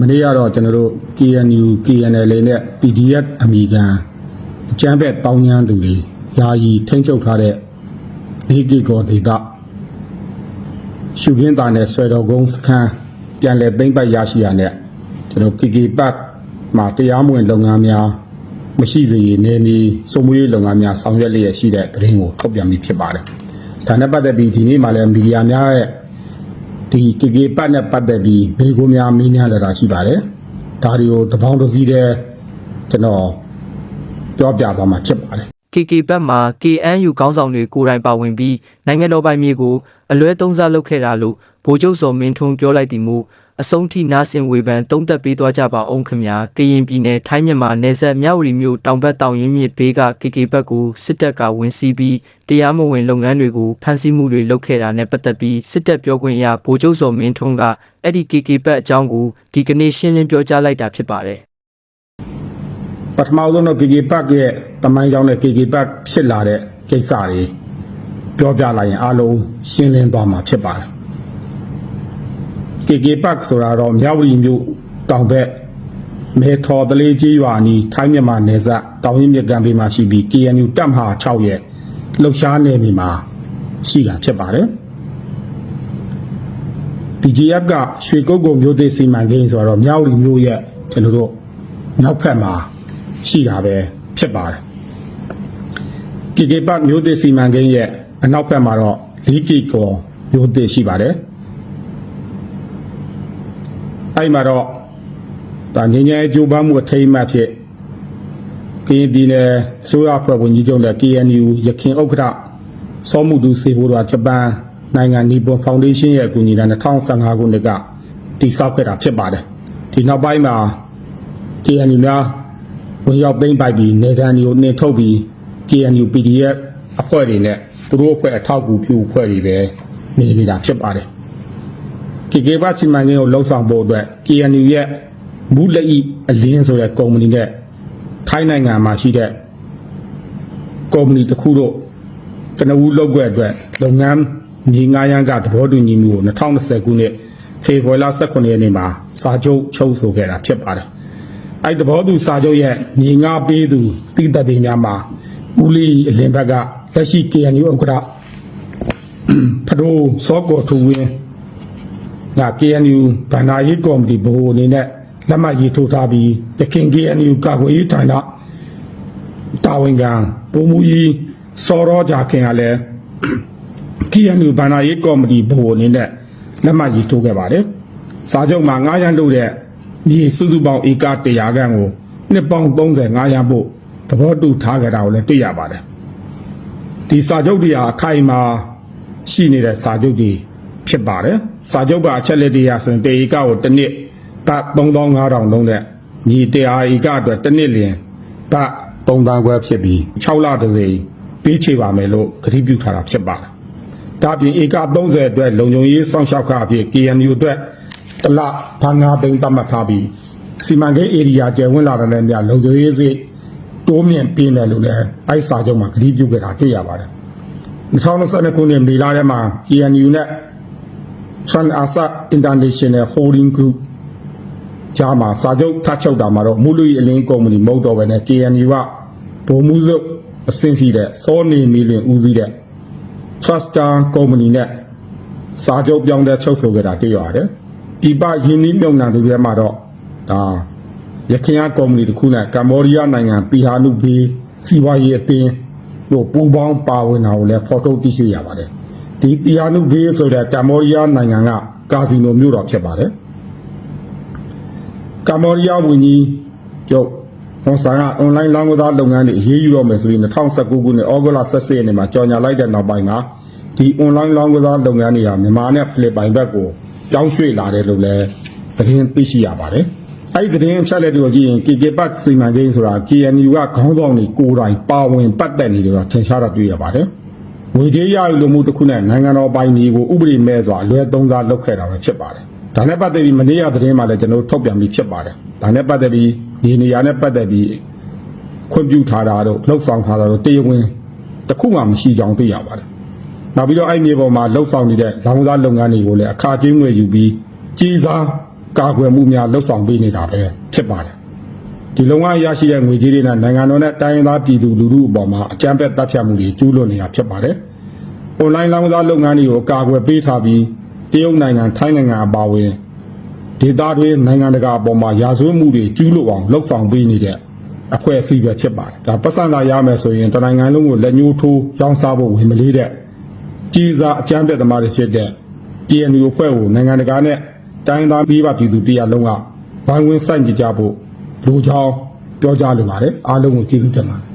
မနေ့ကတော့ကျွန်တော်တို့ KNU KNL နဲ့ PDF အမိခံအကြမ်းဖက်တောင်းကျမ်းသူတွေယာယီထိန်းချုပ်ထားတဲ့ဒီကီကောဒေတာရှုခင်းတာနဲ့ဆွဲတော်ကုန်းစခန်းပြန်လည်သိမ်းပိုက်ရရှိရတဲ့ကျွန်တော် KK ပတ်မှာတရားမဝင်လုပ်ငန်းများမရှိစေရနေနေစုံမွေးလုပ်ငန်းများဆောင်ရွက်လျက်ရှိတဲ့သတင်းကိုထုတ်ပြန်ပြီးဖြစ်ပါတယ်။ဒါနဲ့ပတ်သက်ပြီးဒီနေ့မှလည်းမီဒီယာများရဲ့ ဒီ KK ပတ်နဲ့ပတ်သက်ပြီးမိကိုများမင်းများလာတာရှိပါတယ်။ဒါတွေကိုတပေါင်းတစ်စီးတည်းကျွန်တော်ပြောပြသွားမှာဖြစ်ပါတယ် KK ဘက်မှာ KNU ခေါင်းဆောင်တွေကိုယ်တိုင်ပါဝင်ပြီးနိုင်ငံတော်ပိုင်မြေကိုအလွဲသုံးစားလုပ်ခဲ့တာလို့ဗိုလ်ချုပ်စော်မင်းထွန်းပြောလိုက်သည်မူ အဆုံးထိနာဆင်ဝေဖန်တုံးသက်ပေးသွားကြပါအောင်ခင်ဗျာကရင်ပြည်နယ်ထိုင်းမြန်မာနယ်စပ်မြဝတီမြို့တောင်ဘက်တောင်ရင်းမြစ်ဘေးက KK ဘက်ကိုစစ်တပ်ကဝင်စီးပြီးတရားမဝင်လုပ်ငန်းတွေကိုဖမ်းဆီးမှုတွေလုပ်ခဲ့တာနဲ့ပတ်သက်ပြီးစစ်တပ်ပြောခွင့်ရဗိုလ်ချုပ်စော်မင်းထွန်းကအဲ့ဒီ KK ဘက်အကြောင်းကိုဒီကနေ့ရှင်းလင်းပြောကြားလိုက်တာဖြစ်ပါတယ်။ပထမဆုံးတော့ KK ပတ်ရဲ့တမိုင်းကြောင်းနဲ့ KK ပတ်ဖြစ်လာတဲ့ကိစ္စတွေပြောပြလိုက်ရင်အလုံးရှင်းလင်းသွားမှာဖြစ်ပါတယ်။ KK ပတ်ဆိုတာတော့မြဝတီမြို့တောင်ဘက်မဲထော်တလေးကြီးရွာနီးထိုင်းမြန်မာနယ်စပ်တောင်ရင်မြစ်ကမ်းဘေးမှာရှိပြီး KNU တပ်မဟာ6ရဲ့လှုပ်ရှားနယ်မြေမှာရှိတာဖြစ်ပါတယ်။ BGF ကရွှေကုတ်ကုံမျိုးသေးစီမံကိန်းဆိုတော့မြောက်ရီမျိုးရဲ့ကျွန်တော်တို့နောက်ဖက်မှာရှိတာပဲဖြစ်ပါတယ်။ KK ပတ်မျိုးသေးစီမံကိန်းရဲ့အနောက်ဖက်မှာတော့လီကီကောမျိုးသေးရှိပါတယ်။ အဲ့မှာတော့ဒါငញ្ញဲကြိုးပမ်းမှုအထိမ်းအမှတ်ဖြစ်ကရင်ပြည်နယ်အစိုးရအဖွဲ့ဝင်ကြီးချုပ်နဲ့ KNU ရခင်ဥက္ကဋ္ဌစောမှုတူစေဖို့တော့ဂျပန်နိုင်ငံနီပွန်ဖောင်ဒေးရှင်းရဲ့အကူအညီနဲ့2015ခုနှစ်ကတည်ဆောက်ခဲ့တာဖြစ်ပါတယ်ဒီနောက်ပိုင်းမှာ KNU များဝင်ရောက်သိမ်းပိုက်ပြီးနေကန်တွေကိုနှင်ထုတ်ပြီး KNU PDF အဖွဲ့တွေနဲ့သူတို့အဖွဲ့အထောက်အကူပြုအဖွဲ့တွေပဲနေနေတာဖြစ်ပါတယ် KK ဘချီမန်ကင်းကိုလှုပ်ဆောင်ဖို့အတွက် KNU ရဲ့မူလက်ဤအလင်းဆိုတဲ့ကုမ္ပဏီနဲ့ထိုင်းနိုင်ငံမှာရှိတဲ့ကုမ္ပဏီတစ်ခုတို့ကနဦးလုပ်ွက်အတွက်လုပ်ငန်းညီငါးရန်ကသဘောတူညီမှုကို2020ခုနှစ်ဖေဖော်ဝါရီလ18ရက်နေ့မှာစာချုပ်ချုပ်ဆိုခဲ့တာဖြစ်ပါတယ်။အဲ့သဘောတူစာချုပ်ရဲ့ညီငါးပေးသူတိသက်တွေများမှာဦးလီအလင်းဘက်ကလက်ရှိ KNU ဥက္ကဋ္ဌဖဒိုစောကောထူဝင်း ငါ KNU ဗန္ဒာရေးကော်မတီဘိုးအနေနဲ့လက်မှတ်ရေးထိုးထားပြီးတခင် KNU ကာကွယ်ရေးဌာနတာဝန်ခံပုံမူကြီးစောရောကြခင်ကလည်း KNU ဗန္ဒာရေးကော်မတီဘိုးအနေနဲ့လက်မှတ်ရေးထိုးခဲ့ပါတယ်။စာချုပ်မှာ9ရန်လို့တဲ့မြေစုစုပေါင်းဧက100ခန့်ကိုနှစ်ပေါင်း35ရန်ဖို့သဘောတူထားကြတာကိုလည်းတွေ့ရပါတယ်။ဒီစာချုပ်တွေဟာအခိုင်အမာရှိနေတဲ့စာချုပ်တွေ ဖြစ်ပါတယ်။စာချုပ်ကအချက်လက်တွေရဆိုရင်တေဧကကိုတစ်နှစ်က3500လုံးနဲ့ညီ100ဧကအတွက်တစ်နှစ်လျင်က3တန်းခွဲဖြစ်ပြီး6လတစ်စိမ်ပေးချေပါမယ်လို့ကတိပြုထားတာဖြစ်ပါတယ်။ဒါပြင်ဧက30အတွက်လုံခြုံရေးစောင့်ရှောက်ခအဖြစ် KNU အတွက်တစ်လဘာငါသိန်းသတ်မှတ်ထားပြီးစီမံကိန်းဧရိယာကျယ်ဝန်းလာတဲ့နေရာလုံခြုံရေးစိတ်တိုးမြင့်ပေးမယ်လို့လည်းအဲ့စာချုပ်မှာကတိပြုခဲ့တာတွေ့ရပါတယ်။2022ခုနှစ်မေလထဲမှာ KNU နဲ့ Trans Asa International Holding Group ကြားမှာစာချုပ်ထပ်ချုပ်တာမှာတော့မူလူရီအလင်းကုမ္ပဏီမဟုတ်တော့ဘဲနဲ့ KNU ကဗိုလ်မှုစုပ်အဆင့်ရှိတဲ့စောနေမီလင်ဦးစီးတဲ့ Truster ကုမ္ပဏီနဲ့စာချုပ်ပြောင်းတဲ့ချုပ်ဆိုခဲ့တာတွေ့ရတယ်။ဒီပယင်းနှီးမြုံနှံသူတွေမှာတော့ဒါရခိုင်ကကုမ္ပဏီတစ်ခုနဲ့ကမ္ဘောဒီးယားနိုင်ငံပီဟာနုဘေးစီဝါရေးအသင်းတို့ပူးပေါင်းပါဝင်တာကိုလည်းဖော်ထုတ်သိရှိရပါတယ်။ ဒီပီဟာနုဘေးဆိုတဲ့ကမ္ဘောဒီးယားနိုင်ငံကကာစီနိုမြို့တော်ဖြစ်ပါတယ်။ကမ္ဘောဒီးယားဝန်ကြီးချုပ်ဟွန်ဆန်ကအွန်လိုင်းလောင်းကစားလုပ်ငန်းတွေအရေးယူတော့မယ်ဆိုပြီး2019ခုနှစ်ဩဂုတ်လ17ရက်နေ့မှာကြော်ညာလိုက်တဲ့နောက်ပိုင်းမှာဒီအွန်လိုင်းလောင်းကစားလုပ်ငန်းတွေဟာမြန်မာနဲ့ဖိလစ်ပိုင်ဘက်ကိုကြောင်းရွှေ့လာတယ်လို့လည်းသတင်းသိရှိရပါတယ်။အဲဒီသတင်းအချက်အလက်တွေကိုကြည့်ရင် KK ပတ်စီမံကိန်းဆိုတာ KNU ကခေါင်းဆောင်တွေကိုယ်တိုင်ပါဝင်ပတ်သက်နေတယ်ဆိုတာထင်ရှားတာတွေ့ရပါတယ်။ ငွေကြေးရယူလို့မှုတစ်ခုနဲ့နိုင်ငံတော်ပိုင်မြေကိုဥပဒေမဲ့စွာအလွဲသုံးစားလုပ်ခဲ့တာပဲဖြစ်ပါတယ်။ဒါနဲ့ပတ်သက်ပြီးမနေ့ကသတင်းမှာလည်းကျွန်တော်တို့ထုတ်ပြန်ပြီးဖြစ်ပါတယ်။ဒါနဲ့ပတ်သက်ပြီးဒီနေရာနဲ့ပတ်သက်ပြီးခွင့်ပြုထားတာတို့လှုပ်ဆောင်ထားတာတို့တရားဝင်တစ်ခုမှမရှိကြောင်းတွေ့ရပါတယ်။နောက်ပြီးတော့အဲ့မြေပေါ်မှာလှုပ်ဆောင်နေတဲ့လောင်စားလုပ်ငန်းတွေကိုလည်းအခါကျင်းငွေယူပြီးကြီးစားကာကွယ်မှုများလှုပ်ဆောင်ပေးနေတာပဲဖြစ်ပါတယ် ဒီလုံငန်းရရှိတဲ့ငွေကြေးတွေနဲ့နိုင်ငံတော်နဲ့တိုင်းရင်းသားပြည်သူလူထုအပေါ်မှာအကြမ်းဖက်တပ်ဖြတ်မှုတွေကျူးလွန်နေတာဖြစ်ပါတယ်။ online လောင်းစားလုပ်ငန်းတွေကိုကာကွယ်ပေးထားပြီးတရုတ်နိုင်ငံထိုင်းနိုင်ငံအပါအဝင်ဒေသတွင်းနိုင်ငံတကာအပေါ်မှာရာဇဝတ်မှုတွေကျူးလွန်အောင်လှုပ်ဆောင်ပေးနေတဲ့အဖွဲ့အစည်းပဲဖြစ်ပါတယ်။ဒါပတ်စံသာရမယ်ဆိုရင်တနိုင်ငံလုံးကိုလက်ညှိုးထိုးရောင်းစားဖို့ဝင်မလေးတဲ့ကြီးစားအကြမ်းဖက်သမားတွေဖြစ်တဲ့ TNU အဖွဲ့ကိုနိုင်ငံတကာနဲ့တိုင်းသားပြည်ပပြည်သူတရားလုံးကဘိုင်းဝင်းစိုက်ကြကြဖို့ လူကြောင်းပြောကြားလိုပါတယ်အားလုံးကိုကျေးဇူးတင်ပါတယ်